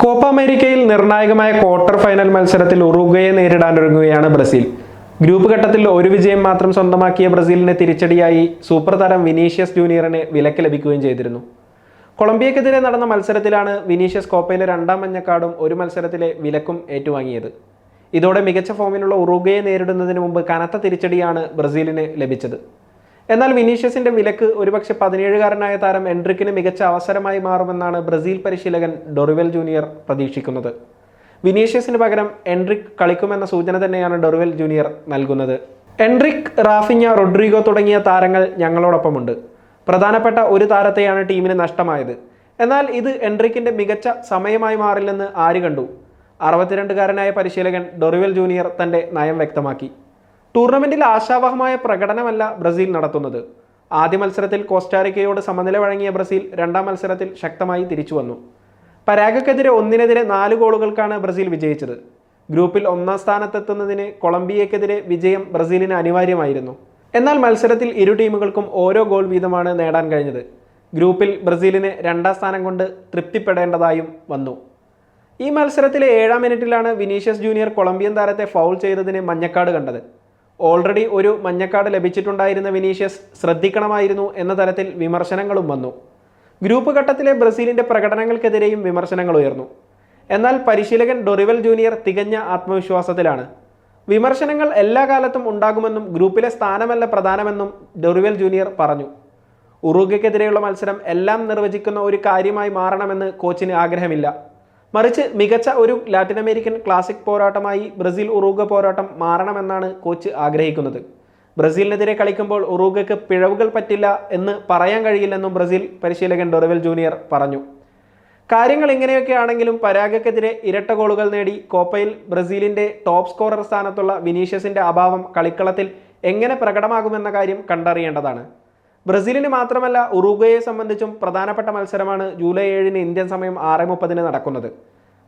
Copa അമേരിക്കയിൽ നിർണായകമായ quarter final മത്സരത്തിൽ ഉറുഗ്വയെ നേരിടാനൊരുങ്ങുകയാണ് ബ്രസീൽ. ഗ്രൂപ്പ് ഘട്ടത്തിൽ ഒരു വിജയം മാത്രം സ്വന്തമാക്കിയ ബ്രസീലിനെ തിരിച്ചടിയായി സൂപ്പർ താരം വിനീഷ്യസ് ജൂനിയറിന് വിലക്ക് ലഭിക്കുകയും ചെയ്തിരുന്നു. കൊളംബിയക്കെതിരെ നടന്ന മത്സരത്തിലാണ് വിനീഷ്യസ് കോപ്പയിലെ രണ്ടാം മഞ്ഞക്കാടും ഒരു മത്സരത്തിലെ വിലക്കും ഏറ്റുവാങ്ങിയത്. ഇതോടെ മികച്ച ഫോമിലുള്ള ഉറുഗയെ നേരിടുന്നതിന് മുമ്പ് കനത്ത തിരിച്ചടിയാണ് ബ്രസീലിന് ലഭിച്ചത്. എന്നാൽ വിനീഷ്യസിന്റെ വിലക്ക് ഒരുപക്ഷെ പതിനേഴുകാരനായ താരം എൻട്രിക്കിന് മികച്ച അവസരമായി മാറുമെന്നാണ് ബ്രസീൽ പരിശീലകൻ ഡൊറിവൽ ജൂനിയർ പ്രതീക്ഷിക്കുന്നത്. വിനീഷ്യസിന് പകരം എൻട്രിക് കളിക്കുമെന്ന സൂചന തന്നെയാണ് ഡൊറിവൽ ജൂനിയർ നൽകുന്നത്. എൻട്രിക് റാഫിഞ്ഞ റൊഡ്രിഗോ തുടങ്ങിയ താരങ്ങൾ ഞങ്ങളോടൊപ്പമുണ്ട്. പ്രധാനപ്പെട്ട ഒരു താരത്തെയാണ് ടീമിന് നഷ്ടമായത്. എന്നാൽ ഇത് എൻട്രിക്കിന്റെ മികച്ച സമയമായി മാറില്ലെന്ന് ആര് കണ്ടു? അറുപത്തിരണ്ടുകാരനായ പരിശീലകൻ ഡൊറിവൽ ജൂനിയർ തന്റെ നയം വ്യക്തമാക്കി. ടൂർണമെന്റിൽ ആശാവഹമായ പ്രകടനമല്ല ബ്രസീൽ നടത്തുന്നത്. ആദ്യ മത്സരത്തിൽ കോസ്റ്റാറിക്കയോട് സമനില വഴങ്ങിയ ബ്രസീൽ രണ്ടാം മത്സരത്തിൽ ശക്തമായി തിരിച്ചു വന്നു. പരാഗക്കെതിരെ ഒന്നിനെതിരെ നാല് ഗോളുകൾക്കാണ് ബ്രസീൽ വിജയിച്ചത്. ഗ്രൂപ്പിൽ ഒന്നാം സ്ഥാനത്തെത്തുന്നതിന് കൊളംബിയക്കെതിരെ വിജയം ബ്രസീലിന് അനിവാര്യമായിരുന്നു. എന്നാൽ മത്സരത്തിൽ ഇരു ടീമുകൾക്കും ഓരോ ഗോൾ വീതമാണ് നേടാൻ കഴിഞ്ഞത്. ഗ്രൂപ്പിൽ ബ്രസീലിന് രണ്ടാം സ്ഥാനം കൊണ്ട് തൃപ്തിപ്പെടേണ്ടതായും വന്നു. ഈ മത്സരത്തിലെ ഏഴാം മിനിറ്റിലാണ് വിനീഷ്യസ് ജൂനിയർ കൊളംബിയൻ താരത്തെ ഫൗൾ ചെയ്തതിന് മഞ്ഞക്കാട് കണ്ടത്. ഓൾറെഡി ഒരു മഞ്ഞക്കാട് ലഭിച്ചിട്ടുണ്ടായിരുന്ന വിനീഷ്യസ് ശ്രദ്ധിക്കണമായിരുന്നു എന്ന തരത്തിൽ വിമർശനങ്ങളും വന്നു. ഗ്രൂപ്പ് ഘട്ടത്തിലെ ബ്രസീലിന്റെ പ്രകടനങ്ങൾക്കെതിരെയും വിമർശനങ്ങൾ ഉയർന്നു. എന്നാൽ പരിശീലകൻ ഡൊറിവൽ ജൂനിയർ തികഞ്ഞ ആത്മവിശ്വാസത്തിലാണ്. വിമർശനങ്ങൾ എല്ലാ കാലത്തും ഉണ്ടാകുമെന്നും ഗ്രൂപ്പിലെ സ്ഥാനമല്ല പ്രധാനമെന്നും ഡൊറിവൽ ജൂനിയർ പറഞ്ഞു. ഉറുഗയ്ക്കെതിരെയുള്ള മത്സരം എല്ലാം നിർവചിക്കുന്ന ഒരു കാര്യമായി മാറണമെന്ന് കോച്ചിന് ആഗ്രഹമില്ല. മറിച്ച് മികച്ച ഒരു ലാറ്റിൻ അമേരിക്കൻ ക്ലാസിക് പോരാട്ടമായി ബ്രസീൽ ഉറൂഗ പോരാട്ടം മാറണമെന്നാണ് കോച്ച് ആഗ്രഹിക്കുന്നത്. ബ്രസീലിനെതിരെ കളിക്കുമ്പോൾ ഉറൂഗയ്ക്ക് പിഴവുകൾ പറ്റില്ല എന്ന് പറയാൻ കഴിയില്ലെന്നും ബ്രസീൽ പരിശീലകൻ ഡൊറവൽ ജൂനിയർ പറഞ്ഞു. കാര്യങ്ങൾ ഇങ്ങനെയൊക്കെ ആണെങ്കിലും പരാഗക്കെതിരെ ഇരട്ട ഗോളുകൾ നേടി കോപ്പയിൽ ബ്രസീലിന്റെ ടോപ്പ് സ്കോറർ സ്ഥാനത്തുള്ള വിനീഷ്യസിന്റെ അഭാവം കളിക്കളത്തിൽ എങ്ങനെ പ്രകടമാകുമെന്ന കാര്യം കണ്ടറിയേണ്ടതാണ്. ബ്രസീലിന് മാത്രമല്ല ഉറുഗ്വയെ സംബന്ധിച്ചും പ്രധാനപ്പെട്ട മത്സരമാണ് ജൂലൈ ഏഴിന് ഇന്ത്യൻ സമയം ആറ് മുപ്പതിന് നടക്കുന്നത്.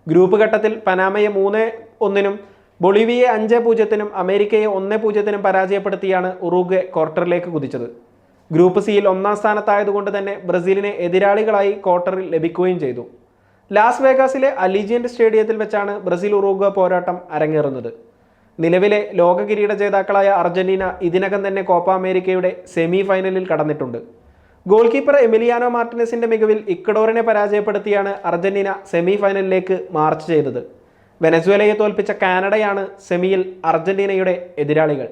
ഗ്രൂപ്പ് ഘട്ടത്തിൽ പനാമയെ മൂന്ന് ഒന്നിനും ബൊളീവിയയെ അഞ്ച് പൂജ്യത്തിനും അമേരിക്കയെ ഒന്ന് പൂജ്യത്തിനും പരാജയപ്പെടുത്തിയാണ് ഉറുഗെ ക്വാർട്ടറിലേക്ക് കുതിച്ചത്. ഗ്രൂപ്പ് സിയിൽ ഒന്നാം സ്ഥാനത്തായതുകൊണ്ട് തന്നെ ബ്രസീലിനെ എതിരാളികളായി ക്വാർട്ടറിൽ ലഭിക്കുകയും ചെയ്തു. ലാസ് വേഗാസിലെ അലീജിയൻ സ്റ്റേഡിയത്തിൽ വെച്ചാണ് ബ്രസീൽ ഉറുഗ്വ പോരാട്ടം അരങ്ങേറുന്നത്. നിലവിലെ ലോക കിരീട ജേതാക്കളായ അർജന്റീന ഇതിനകം തന്നെ കോപ്പ അമേരിക്കയുടെ സെമി ഫൈനലിൽ കടന്നിട്ടുണ്ട്. ഗോൾ കീപ്പർ എമിലിയാനോ മാർട്ടിനസിന്റെ മികവിൽ ഇക്വഡോറിനെ പരാജയപ്പെടുത്തിയാണ് അർജന്റീന സെമി ഫൈനലിലേക്ക് മാർച്ച് ചെയ്തത്. വെനസ്വേലയെ തോൽപ്പിച്ച കാനഡയാണ് സെമിയിൽ അർജന്റീനയുടെ എതിരാളികൾ.